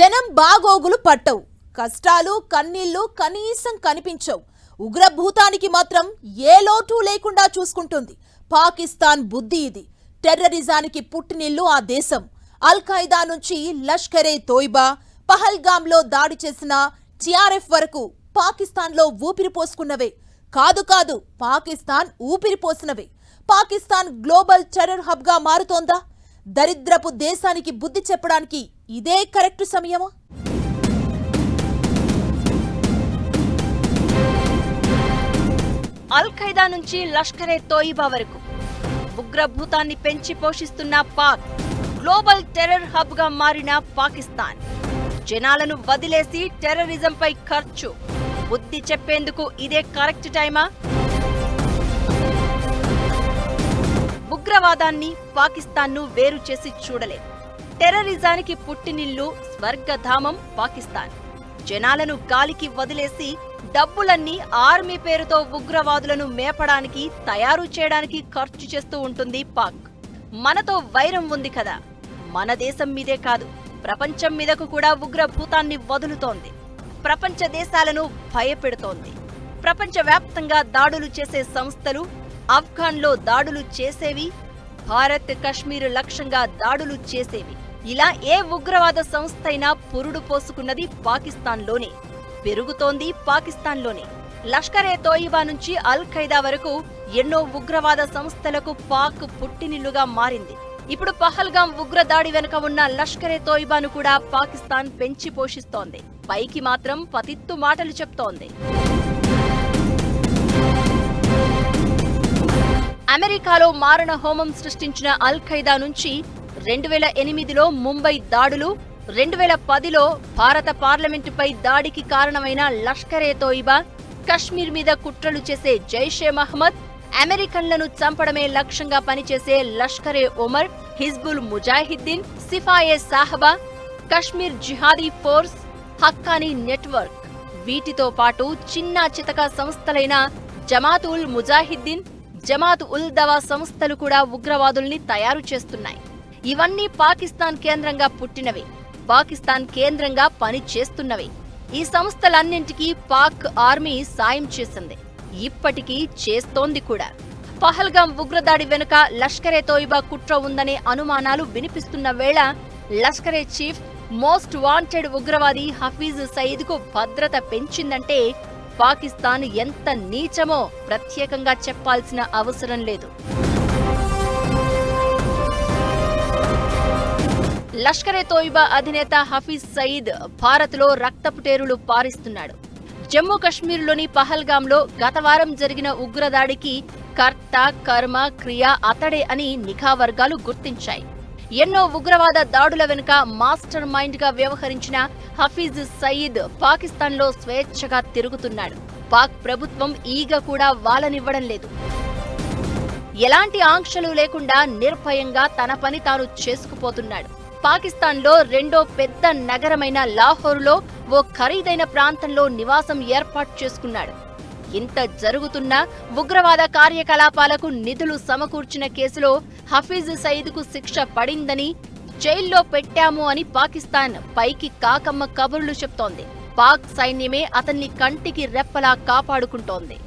జనం బాగోగులు పట్టవు. కష్టాలు కన్నీళ్ళు కనీసం కనిపించవు. ఉగ్రభూతానికి మాత్రం ఏ లోటు లేకుండా చూసుకుంటుంది. పాకిస్తాన్ బుద్ధి ఇది. టెర్రరిజానికి పుట్టినిల్లు ఆ దేశం. అల్ ఖైదా నుంచి లష్కరే తోయిబా పహల్గామ్లో దాడి చేసిన టిఆర్ఎఫ్ వరకు పాకిస్తాన్లో ఊపిరి పోసుకున్నవే. కాదు కాదు పాకిస్తాన్ ఊపిరి పోసినవే. పాకిస్తాన్ గ్లోబల్ టెర్రర్ హబ్గా మారుతోందా? దరిద్రపు దేశానికి బుద్ధి చెప్పడానికి ఇదే కరెక్ట్ సమయమా? అల్ ఖైదా నుంచి లష్కరే తోయిబా వరకు ఉగ్రభూతాన్ని పెంచి పోషిస్తున్న పాక్ గ్లోబల్ టెర్రర్ హబ్గా మారిన పాకిస్తాన్. జనాలను వదిలేసి టెర్రరిజంపై ఖర్చు. బుద్ధి చెప్పేందుకు ఇదే కరెక్ట్ టైమా? ఉగ్రవాదాన్ని పాకిస్తాన్ను వేరు చేసి చూడలేదు. టెర్రరిజానికి పుట్టినిల్లు స్వర్గధామం పాకిస్తాన్. జనాలను గాలికి వదిలేసి డబ్బులన్నీ ఆర్మీ పేరుతో ఉగ్రవాదులను మేపడానికి తయారు చేయడానికి ఖర్చు చేస్తూ ఉంటుంది పాక్. మనతో వైరం ఉంది కదా. మన దేశం మీదే కాదు ప్రపంచం మీదకు కూడా ఉగ్రభూతాన్ని వదులుతోంది. ప్రపంచ దేశాలను భయపెడుతోంది. ప్రపంచవ్యాప్తంగా దాడులు చేసే సంస్థలు ఆఫ్ఘాన్లో దాడులు చేసేవి భారత్ కశ్మీర్ లక్ష్యంగా దాడులు చేసేవి. ఇలా ఏ ఉగ్రవాద సంస్థ అయినా పురుడు పోసుకున్నది పాకిస్తాన్లోనే. పెరుగుతోంది పాకిస్తాన్లోనే. లష్కరే తోయిబా నుంచి అల్ ఖైదా వరకు ఎన్నో ఉగ్రవాద సంస్థలకు పాక్ పుట్టినిల్లుగా మారింది. ఇప్పుడు పహల్గాం ఉగ్రదాడి వెనుక ఉన్న లష్కరే తోయిబాను కూడా పాకిస్తాన్ పెంచి పోషిస్తోంది. పైకి మాత్రం పతిత్తు మాటలు చెప్తోంది. అమెరికాలో మారణ హోమం సృష్టించిన అల్ ఖైదా నుంచి రెండు వేల ఎనిమిదిలో ముంబై దాడులు రెండు వేల పదిలో భారత పార్లమెంటుపై దాడికి కారణమైన లష్కరే తోయిబా కశ్మీర్ మీద కుట్రలు చేసే జైషే మహ్మద్ అమెరికన్లను చంపడమే లక్ష్యంగా పనిచేసే లష్కరే ఒమర్ హిజ్బుల్ ముజాహిద్దీన్ సిఫాయే సాహబా కశ్మీర్ జిహాదీ ఫోర్స్ హక్కానీ నెట్వర్క్. వీటితో పాటు చిన్న చితక సంస్థలైన జమాతుల్ ముజాహిద్దీన్ జమాత్ ఉల్ దవా సంస్థలు కూడా ఉగ్రవాదుల్ని తయారు చేస్తున్నాయి. ఇవన్నీ పాకిస్తాన్ కేంద్రంగా పుట్టినవే. పాకిస్తాన్ కేంద్రంగా పని చేస్తున్నవి. ఈ సంస్థలన్నింటికీ పాక్ ఆర్మీ సాయం చేసింది. ఇప్పటికీ చేస్తోంది కూడా. పహల్గాం ఉగ్రదాడి వెనుక లష్కరే తోయిబా కుట్ర ఉందనే అనుమానాలు వినిపిస్తున్న వేళ లష్కరే చీఫ్ మోస్ట్ వాంటెడ్ ఉగ్రవాది హఫీజ్ సయీద్కు భద్రత పెంచిందంటే పాకిస్తాన్ ఎంత నీచమో ప్రత్యేకంగా చెప్పాల్సిన అవసరం లేదు. లష్కరే తోయిబా అధినేత హఫీజ్ సయీద్ భారత్లో రక్తపుటేరులు పారిస్తున్నాడు. జమ్మూ కశ్మీర్లోని పహల్గాంలో గత వారం జరిగిన ఉగ్రదాడికి కర్త కర్మ క్రియ అతడే అని నిఘా వర్గాలు గుర్తించాయి. ఎన్నో ఉగ్రవాద దాడుల వెనుక మాస్టర్ మైండ్గా వ్యవహరించిన హఫీజ్ సయీద్ పాకిస్తాన్లో స్వేచ్ఛగా తిరుగుతున్నాడు. పాక్ ప్రభుత్వం ఈగ కూడా వాలనివ్వడం లేదు. ఎలాంటి ఆంక్షలు లేకుండా నిర్భయంగా తన పని తాను చేసుకుపోతున్నాడు. పాకిస్తాన్లో రెండో పెద్ద నగరమైన లాహోర్లో ఓ ఖరీదైన ప్రాంతంలో నివాసం ఏర్పాటు చేసుకున్నాడు. ఇంత జరుగుతున్నా ఉగ్రవాద కార్యకలాపాలకు నిధులు సమకూర్చిన కేసులో హఫీజ్ సయీద్కు శిక్ష పడిందని జైల్లో పెట్టాము అని పాకిస్తాన్ పైకి కాకమ్మ కబుర్లు చెప్తోంది. పాక్ సైన్యమే అతన్ని కంటికి రెప్పలా కాపాడుకుంటోంది.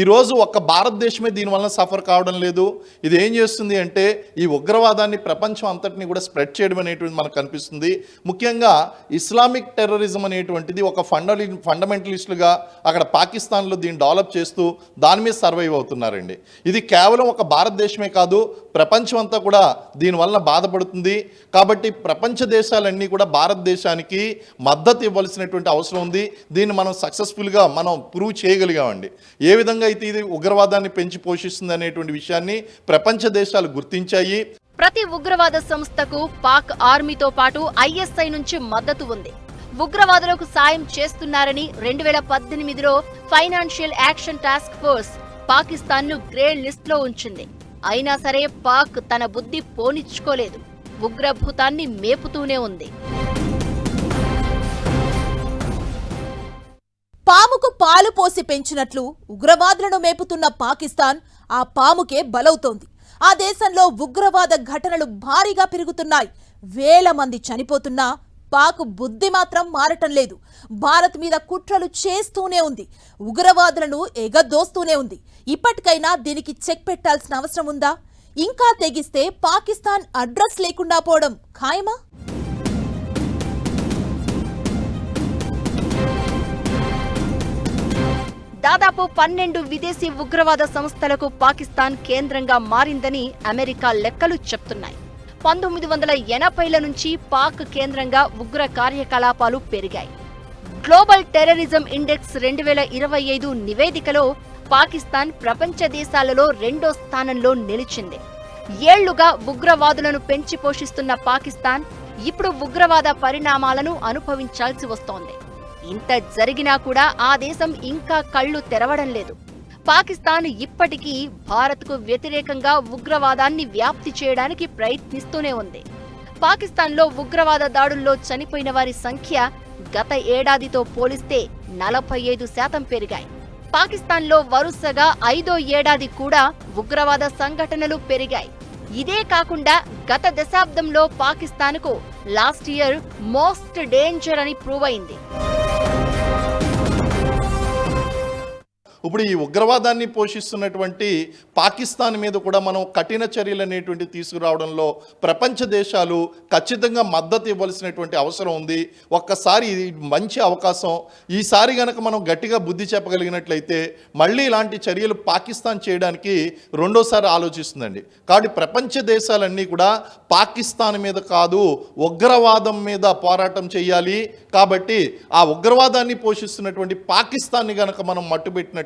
ఈరోజు ఒక్క భారతదేశమే దీనివల్ల సఫర్ కావడం లేదు. ఇది ఏం చేస్తుంది అంటే ఈ ఉగ్రవాదాన్ని ప్రపంచం అంతటిని కూడా స్ప్రెడ్ చేయడం అనేటువంటి మనకు కనిపిస్తుంది. ముఖ్యంగా ఇస్లామిక్ టెర్రరిజం అనేటువంటిది ఒక ఫండలి ఫండమెంటలిస్టులుగా అక్కడ పాకిస్తాన్లో దీన్ని డెవలప్ చేస్తూ దాని మీద సర్వైవ్ అవుతున్నారండి. ఇది కేవలం ఒక భారతదేశమే కాదు ప్రపంచం అంతా కూడా దీనివల్ల బాధపడుతుంది. కాబట్టి ప్రపంచ దేశాలన్నీ కూడా భారతదేశానికి మద్దతు ఇవ్వాల్సినటువంటి అవసరం ఉంది. దీన్ని మనం సక్సెస్ఫుల్గా మనం ప్రూవ్ చేయగలిగామండి. ఏ విధంగా అయితే ఇది ఉగ్రవాదాన్ని పెంచి పోషిస్తుంది అనేటువంటి విషయాన్ని ప్రపంచ దేశాలు గుర్తించాయి. ప్రతి ఉగ్రవాద సంస్థకు పాక్ ఆర్మీతో పాటు ఐఎస్ఐ నుంచి మద్దతు ఉంది. ఉగ్రవాదులకు సాయం చేస్తున్నారని రెండు వేల పద్దెనిమిదిలో ఫైనాన్షియల్ యాక్షన్ టాస్క్ ఫోర్స్ పాకిస్తాన్ను గ్రే లిస్ట్లో ఉంచింది. అయినా సరే పాక్ తన బుద్ధి పోనిచ్చుకోలేదు. ఉగ్రభూతాన్ని మేపుతూనే ఉంది. పాముకు పాలు పోసి పెంచినట్లు ఉగ్రవాదులను మేపుతున్న పాకిస్తాన్ ఆ పాముకే బలవుతోంది. ఆ దేశంలో ఉగ్రవాద ఘటనలు భారీగా పెరుగుతున్నాయి. వేల మంది చనిపోతున్నా పాక్ బుద్ధి మాత్రం మారటం లేదు. భారత్ మీద కుట్రలు చేస్తూనే ఉంది. ఉగ్రవాదులను ఎగదోస్తూనే ఉంది. ఇప్పటికైనా దీనికి చెక్ పెట్టాల్సిన అవసరం ఉందా? ఇంకా తెగిస్తే పాకిస్తాన్ అడ్రస్ లేకుండా పోవడం ఖాయమా? దాదాపు పన్నెండు విదేశీ ఉగ్రవాద సంస్థలకు పాకిస్తాన్ కేంద్రంగా మారిందని అమెరికా లెక్కలు చెప్తున్నాయి. పంతొమ్మిది వందల ఎనభైల నుంచి పాక్ కేంద్రంగా ఉగ్ర కార్యకలాపాలు పెరిగాయి. గ్లోబల్ టెర్రరిజం ఇండెక్స్ రెండు వేల ఇరవై ఐదు నివేదికలో పాకిస్తాన్ ప్రపంచ దేశాలలో రెండో స్థానంలో నిలిచింది. ఏళ్ళుగా ఉగ్రవాదులను పెంచి పోషిస్తున్న పాకిస్తాన్ ఇప్పుడు ఉగ్రవాద పరిణామాలను అనుభవించాల్సి వస్తోంది. ఇంత జరిగినా కూడా ఆ దేశం ఇంకా కళ్ళు తెరవడం లేదు. పాకిస్తాన్ ఇప్పటికీ భారత్కు వ్యతిరేకంగా ఉగ్రవాదాన్ని వ్యాప్తి చేయడానికి ప్రయత్నిస్తూనే ఉంది. పాకిస్తాన్లో ఉగ్రవాద దాడుల్లో చనిపోయిన వారి సంఖ్య గత ఏడాదితో పోలిస్తే నలభై ఐదు శాతం పెరిగాయి. పాకిస్తాన్లో వరుసగా ఐదో ఏడాది కూడా ఉగ్రవాద సంఘటనలు పెరిగాయి. ఇదే కాకుండా గత దశాబ్దంలో పాకిస్తాన్కు లాస్ట్ ఇయర్ మోస్ట్ డేంజర్ అని ప్రూవ్ అయింది. ఇప్పుడు ఈ ఉగ్రవాదాన్ని పోషిస్తున్నటువంటి పాకిస్తాన్ మీద కూడా మనం కఠిన చర్యలు అనేటువంటి తీసుకురావడంలో ప్రపంచ దేశాలు ఖచ్చితంగా మద్దతు ఇవ్వాల్సినటువంటి అవసరం ఉంది. ఒక్కసారి ఇది మంచి అవకాశం. ఈసారి గనక మనం గట్టిగా బుద్ధి చెప్పగలిగినట్లయితే మళ్ళీ ఇలాంటి చర్యలు పాకిస్తాన్ చేయడానికి రెండోసారి ఆలోచిస్తుందండి. కాబట్టి ప్రపంచ దేశాలన్నీ కూడా పాకిస్తాన్ మీద కాదు ఉగ్రవాదం మీద పోరాటం చేయాలి. కాబట్టి ఆ ఉగ్రవాదాన్ని పోషిస్తున్నటువంటి పాకిస్తాన్ని గనక మనం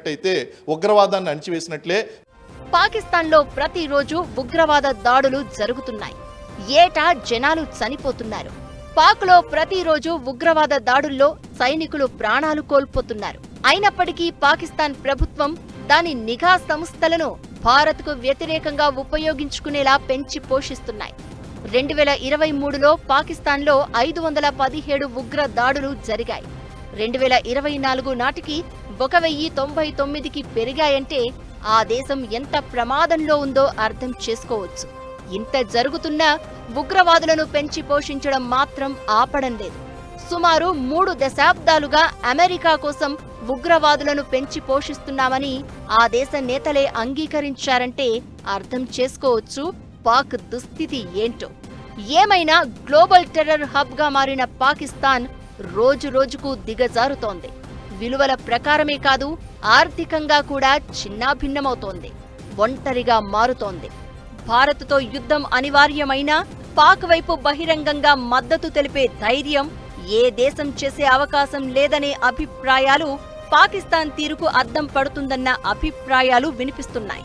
చేసినట్టయితే ఉగ్రవాదాన్ని అణిచివేసినట్లే పాకిస్తాన్లో ప్రతిరోజు ఉగ్రవాద దాడులు జరుగుతున్నాయి. ఏటా జనాలు చనిపోతున్నారు. పాక్లో ప్రతిరోజు ఉగ్రవాద దాడుల్లో సైనికులు ప్రాణాలు కోల్పోతున్నారు. అయినప్పటికీ పాకిస్తాన్ ప్రభుత్వం దాని నిఘా సంస్థలను భారత్కు వ్యతిరేకంగా ఉపయోగించుకునేలా పెంచి పోషిస్తున్నాయి. రెండు వేల ఇరవై మూడులో పాకిస్తాన్లో ఐదు వందల పదిహేడు ఉగ్ర దాడులు జరిగాయి. రెండు వేల ఇరవై నాలుగు నాటికి ఒక వెయ్యి తొంభై తొమ్మిదికి పెరిగాయంటే ఆ దేశం ఎంత ప్రమాదంలో ఉందో అర్థం చేసుకోవచ్చు. ఇంత జరుగుతున్నా ఉగ్రవాదులను పెంచి పోషించడం మాత్రం ఆపడం లేదు. సుమారు మూడు దశాబ్దాలుగా అమెరికా కోసం ఉగ్రవాదులను పెంచి పోషిస్తున్నామని ఆ దేశ నేతలే అంగీకరించారంటే అర్థం చేసుకోవచ్చు పాక్ దుస్థితి ఏంటో. ఏమైనా గ్లోబల్ టెర్రర్ హబ్గా మారిన పాకిస్తాన్ రోజు రోజుకు దిగజారుతోంది. విలువల ప్రకారమే కాదు ఆర్థికంగా కూడా చిన్నాభిన్నమవుతోంది. ఒంటరిగా మారుతోంది. భారత్తో యుద్ధం అనివార్యమైనా పాక్ వైపు బహిరంగంగా మద్దతు తెలిపే ధైర్యం ఏ దేశం చేసే అవకాశం లేదనే అభిప్రాయాలు పాకిస్తాన్ తీరుకు అద్దం పడుతుందన్న అభిప్రాయాలు వినిపిస్తున్నాయి.